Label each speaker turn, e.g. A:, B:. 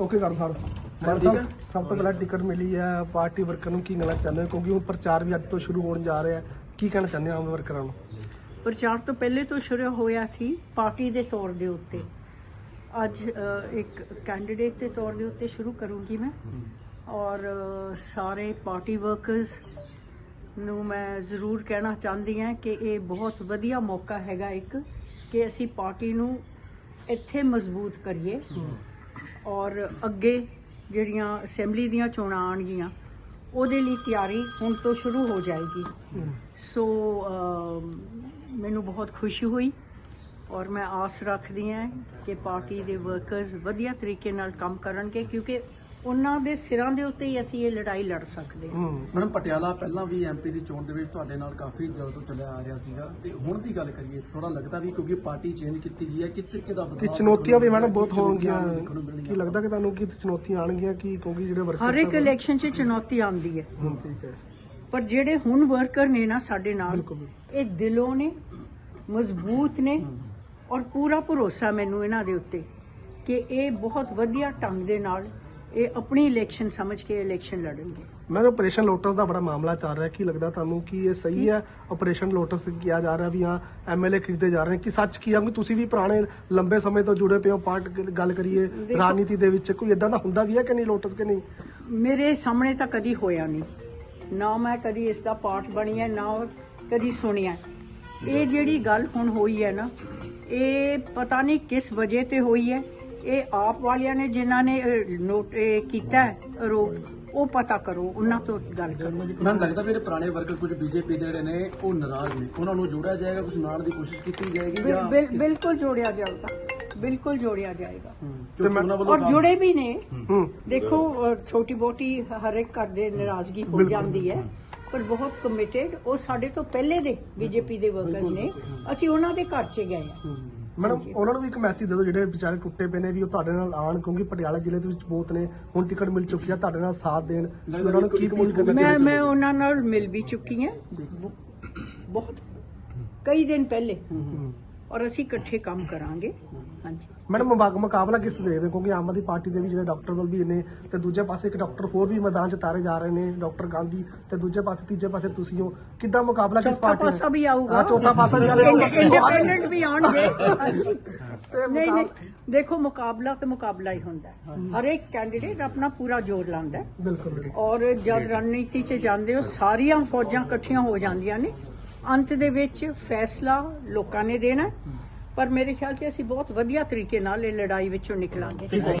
A: Okay ਕਰ sir. Madam ਸਾਹਿਬ ਸਭ ਤੋਂ ਪਹਿਲਾਂ ਟਿਕਟ ਮਿਲੀ ਹੈ ਪਾਰਟੀ ਵਰਕਰ ਨੂੰ ਕੀ ਕਹਿਣਾ ਚਾਹੁੰਦੇ ਹੋ? ਕਿਉਂਕਿ ਹੁਣ ਪ੍ਰਚਾਰ ਵੀ ਅੱਜ ਤੋਂ ਸ਼ੁਰੂ ਹੋਣ ਜਾ ਰਿਹਾ ਹੈ। ਕੀ ਕਹਿਣਾ ਚਾਹੁੰਦੇ ਹੋ ਆਮ ਵਰਕਰਾਂ ਨੂੰ?
B: ਪ੍ਰਚਾਰ ਤੋਂ ਪਹਿਲੇ ਤੋਂ ਸ਼ੁਰੂ ਹੋਇਆ ਸੀ ਪਾਰਟੀ ਦੇ ਤੌਰ ਦੇ ਉੱਤੇ। ਅੱਜ ਇੱਕ ਕੈਂਡੀਡੇਟ ਦੇ ਤੌਰ ਦੇ ਉੱਤੇ ਸ਼ੁਰੂ ਕਰੂੰਗੀ ਮੈਂ। ਔਰ ਸਾਰੇ ਪਾਰਟੀ ਵਰਕਰਸ ਨੂੰ ਮੈਂ ਜ਼ਰੂਰ ਕਹਿਣਾ ਚਾਹੁੰਦੀ ਹਾਂ ਕਿ ਇਹ ਬਹੁਤ ਵਧੀਆ ਮੌਕਾ ਹੈਗਾ ਇੱਕ ਕਿ ਅਸੀਂ ਪਾਰਟੀ ਨੂੰ ਇੱਥੇ ਮਜ਼ਬੂਤ ਕਰੀਏ। ਔਰ ਅੱਗੇ ਜਿਹੜੀਆਂ ਅਸੈਂਬਲੀ ਦੀਆਂ ਚੋਣਾਂ ਆਣਗੀਆਂ ਉਹਦੇ ਲਈ ਤਿਆਰੀ ਹੁਣ ਤੋਂ ਸ਼ੁਰੂ ਹੋ ਜਾਏਗੀ। ਸੋ ਮੈਨੂੰ ਬਹੁਤ ਖੁਸ਼ੀ ਹੋਈ ਔਰ ਮੈਂ ਆਸ ਰੱਖਦੀ ਹਾਂ ਕਿ ਪਾਰਟੀ ਦੇ ਵਰਕਰਸ ਵਧੀਆ ਤਰੀਕੇ ਨਾਲ ਕੰਮ ਕਰਨਗੇ, ਕਿਉਂਕਿ ਉਹਨਾਂ ਦੇ ਸਿਰਾਂ ਦੇ ਉੱਤੇ ਹੀ ਅਸੀਂ ਇਹ ਲੜਾਈ ਲੜ ਸਕਦੇ ਹਾਂ।
A: ਹੂੰ
C: ਮੈਡਮ ਪਟਿਆਲਾ ਪਹਿਲਾਂ ਵੀ ਐਮਪੀ ਦੀ ਚੋਣ ਦੇ ਵਿੱਚ ਤੁਹਾਡੇ ਨਾਲ ਕਾਫੀ ਦਿਨ ਤੋਂ ਚੱਲਿਆ ਆ ਰਿਹਾ ਸੀਗਾ ਤੇ ਹੁਣ ਦੀ ਗੱਲ ਕਰੀਏ ਥੋੜਾ ਲੱਗਦਾ ਵੀ ਕਿਉਂਕਿ ਪਾਰਟੀ ਚੇਂਜ ਕੀਤੀ ਗਈ ਹੈ ਕਿਸ ਤਰੀਕੇ ਦਾ
A: ਕਿ
C: ਬਦਲਾਅ
A: ਚੁਣੌਤੀਆਂ ਵੀ ਮੈਡਮ ਬਹੁਤ ਹੋਣਗੀਆਂ? ਕੀ ਲੱਗਦਾ ਕਿ ਤੁਹਾਨੂੰ ਕਿ ਚੁਣੌਤੀਆਂ ਆਣਗੀਆਂ ਕਿ ਕਿਉਂਕਿ ਜਿਹੜੇ ਵਰਕਰ
B: ਹਰ ਇੱਕ ਇਲੈਕਸ਼ਨ 'ਚ ਚੁਣੌਤੀ ਆਉਂਦੀ ਹੈ।
A: ਹੁਣ ਠੀਕ ਹੈ।
B: ਪਰ ਜਿਹੜੇ ਹੁਣ ਵਰਕਰ ਨੇ ਨਾ ਸਾਡੇ ਨਾਲ ਇਹ ਦਿਲੋਂ ਨੇ ਮਜ਼ਬੂਤ ਨੇ ਔਰ ਪੂਰਾ ਭਰੋਸਾ ਮੈਨੂੰ ਇਹਨਾਂ ਦੇ ਉੱਤੇ ਕਿ ਇਹ ਬਹੁਤ ਵਧੀਆ ਢੰਗ ਦੇ ਨਾਲ ਇਹ ਆਪਣੀ ਇਲੈਕਸ਼ਨ ਸਮਝ ਕੇ ਇਲੈਕਸ਼ਨ ਲੜਨਗੇ।
A: ਮੈਂ ਆਪਰੇਸ਼ਨ ਲੋਟਸ ਦਾ ਬੜਾ ਮਾਮਲਾ ਚੱਲ ਰਿਹਾ ਕੀ ਲੱਗਦਾ ਤੁਹਾਨੂੰ ਕਿ ਇਹ ਸਹੀ ਹੈ? ਆਪਰੇਸ਼ਨ ਲੋਟਸ ਕਿਹਾ ਜਾ ਰਿਹਾ ਵੀ ਹਾਂ ਐਮਐਲਏ ਖਰੀਦੇ ਜਾ ਰਹੇ ਕਿ ਸੱਚ ਕੀ ਆ? ਕਿ ਤੁਸੀਂ ਵੀ ਪੁਰਾਣੇ ਲੰਬੇ ਸਮੇਂ ਤੋਂ ਜੁੜੇ ਪਏ ਹੋ ਪਾਰਟ ਗੱਲ ਕਰੀਏ ਰਾਜਨੀਤੀ ਦੇ ਵਿੱਚ ਕੋਈ ਇਦਾਂ ਦਾ ਹੁੰਦਾ ਵੀ ਹੈ ਕਿ ਨਹੀਂ ਲੋਟਸ ਕਿ ਨਹੀਂ?
B: ਮੇਰੇ ਸਾਹਮਣੇ ਤਾਂ ਕਦੀ ਹੋਇਆ ਨਹੀਂ। ਨਾ ਮੈਂ ਕਦੀ ਇਸ ਦਾ ਪਾਠ ਬਣੀ ਹੈ ਨਾ ਕਦੀ ਸੁਣਿਆ। ਇਹ ਜਿਹੜੀ ਗੱਲ ਹੁਣ ਹੋਈ ਹੈ ਨਾ ਇਹ ਪਤਾ ਨਹੀਂ ਕਿਸ ਵਜ੍ਹਾ ਤੇ ਹੋਈ ਹੈ ਇਹ ਆਪ ਵਾਲਿਆਂ ਨੇ ਜਿਨ੍ਹਾਂ ਨੇ ਇਹ ਨੋਟ ਇਹ ਕੀਤਾ ਹੈ ਆਰੋਪ ਉਹ ਪਤਾ ਕਰੋ ਉਹਨਾਂ ਤੋਂ ਗੱਲ ਕਰੋ।
C: ਮੈਮ ਲੱਗਦਾ ਵੀ ਜਿਹੜੇ ਪੁਰਾਣੇ ਵਰਕਰ ਕੁਝ ਬੀਜੇਪੀ ਦੇ ਜਿਹੜੇ ਨੇ ਉਹ ਨਾਰਾਜ਼ ਨੇ। ਉਹਨਾਂ ਨੂੰ ਜੋੜਿਆ ਜਾਏਗਾ ਕੁਝ ਨਾਲ ਦੀ ਕੋਸ਼ਿਸ਼ ਕੀਤੀ ਜਾਏਗੀ
B: ਬਿਲ-
C: ਜਾਂ
B: ਬਿਲ- ਬਿਲਕੁਲ ਜੋੜਿਆ ਜਾਊਗਾ ਬਿਲਕੁਲ ਜੋੜਿਆ ਜਾਏਗਾ।
C: ਕਿਉਂਕਿ ਉਹਨਾਂ ਵੱਲੋਂ
B: ਔਰ ਜੁੜੇ ਵੀ ਨੇ।
A: ਹੂੰ।
B: ਦੇਖੋ ਛੋਟੀ ਬੋਟੀ ਹਰ ਇੱਕ ਘਰ ਦੇ ਨਾਰਾਜ਼ਗੀ ਹੋ ਜਾਂਦੀ ਹੈ ਪਰ ਬਹੁਤ ਕਮਿਟਿਡ ਉਹ ਸਾਡੇ ਤੋਂ ਪਹਿਲੇ ਦੇ ਬੀਜੇਪੀ ਦੇ ਵਰਕਰਸ ਨੇ। ਅਸੀਂ ਉਹਨਾਂ ਦੇ ਘਰ 'ਚ ਗਏ ਆ
A: ਮੈਡਮ ਉਹਨਾਂ ਨੂੰ ਵੀ ਇੱਕ ਮੈਸੇਜ ਦੇ ਦਿਓ ਜਿਹੜੇ ਵਿਚਾਰੇ ਟੁੱਟੇ ਪਏ ਨੇ ਵੀ ਉਹ ਤੁਹਾਡੇ ਨਾਲ ਆਣ ਕਿਉਂਕਿ ਪਟਿਆਲਾ ਜ਼ਿਲ੍ਹੇ ਦੇ ਵਿੱਚ ਬਹੁਤ ਨੇ। ਹੁਣ ਟਿਕਟ ਮਿਲ ਚੁੱਕੀ ਆ ਤੁਹਾਡੇ ਨਾਲ ਸਾਥ ਦੇਣ। ਉਹਨਾਂ ਨੂੰ ਕੀ ਅਪੀਲ ਕਰਨਾ
B: ਮੈਂ ਮੈਂ ਉਹਨਾਂ ਨਾਲ ਮਿਲ ਵੀ ਚੁੱਕੀ ਹਾਂ ਬ- ਬਹੁਤ ਕਈ ਦਿਨ ਪਹਿਲੇ। ਔਰ ਅਸੀਂ ਇਕੱਠੇ ਕੰਮ ਕਰਾਂਗੇ। ਹਾਂਜੀ।
A: ਮੈਡਮ ਮੁਕਾਬ- ਮੁਕਾਬਲਾ ਕਿਸ ਤਰ੍ਹਾਂ ਦੇਖਦੇ ਹੋ? ਕਿਉਂਕਿ ਆਮ ਆਦਮੀ ਪਾਰਟੀ ਦੇ ਵੀ ਜਿਹੜੇ ਡਾਕਟਰ ਵੱਲ ਵੀ ਨੇ ਤੇ ਦੂਜੇ ਪਾਸੇ ਇੱਕ ਡਾਕਟਰ ਹੋਰ ਵੀ ਮੈਦਾਨ 'ਚ ਤਾਰੇ ਜਾ ਰਹੇ ਨੇ ਡਾਕਟਰ ਗਾਂਧੀ ਤੇ ਦੂਜੇ ਪਾਸੇ ਤੀਜੇ ਪਾਸੇ ਤੁਸੀਂ ਹੋ। ਕਿੱਦਾਂ ਮੁਕਾਬਲਾ ਕਿਸ
B: ਚੌਥਾ
A: ਪਾਰਟੀ ਨਾਲ?
B: ਪਾਸਾ ਵੀ ਆਊਗਾ।
A: ਹਾਂ, ਚੌਥਾ ਪਾਸਾ ਵੀ ਆਊਗਾ।
B: ਇੰਡੀਪੈਂਡੈਂਟ ਵੀ ਆਉਣਗੇ।
A: ਤੇ
B: ਨਹੀਂ ਨਹੀਂ। ਦੇਖੋ ਮੁਕਾਬਲਾ ਤੇ ਮੁਕਾਬਲਾ ਹੀ ਹੁੰਦਾ ਹੈ। ਹਰ ਇੱਕ ਕੈਂਡੀਡੇਟ ਆਪਣਾ ਪੂਰਾ ਜ਼ੋਰ ਲਾਉਂਦਾ ਹੈ।
A: ਬਿਲਕੁਲ।
B: ਔਰ ਜਦ ਰਣਨੀਤੀ 'ਚ ਜਾਂਦੇ ਹੋ ਸਾਰੀਆਂ ਫੌਜਾਂ ਇਕੱਠੀਆਂ ਹੋ ਜਾਂਦੀਆਂ ਨੇ। ਅੰਤ ਦੇ ਵਿੱਚ ਫੈਸਲਾ ਲੋਕਾਂ ਨੇ ਦੇਣਾ ਪਰ ਮੇਰੇ ਖਿਆਲ 'ਚ ਅਸੀਂ ਬਹੁਤ ਵਧੀਆ ਤਰੀਕੇ ਨਾਲ ਇਹ ਲੜਾਈ ਵਿੱਚੋਂ ਨਿਕਲਾਂਗੇ।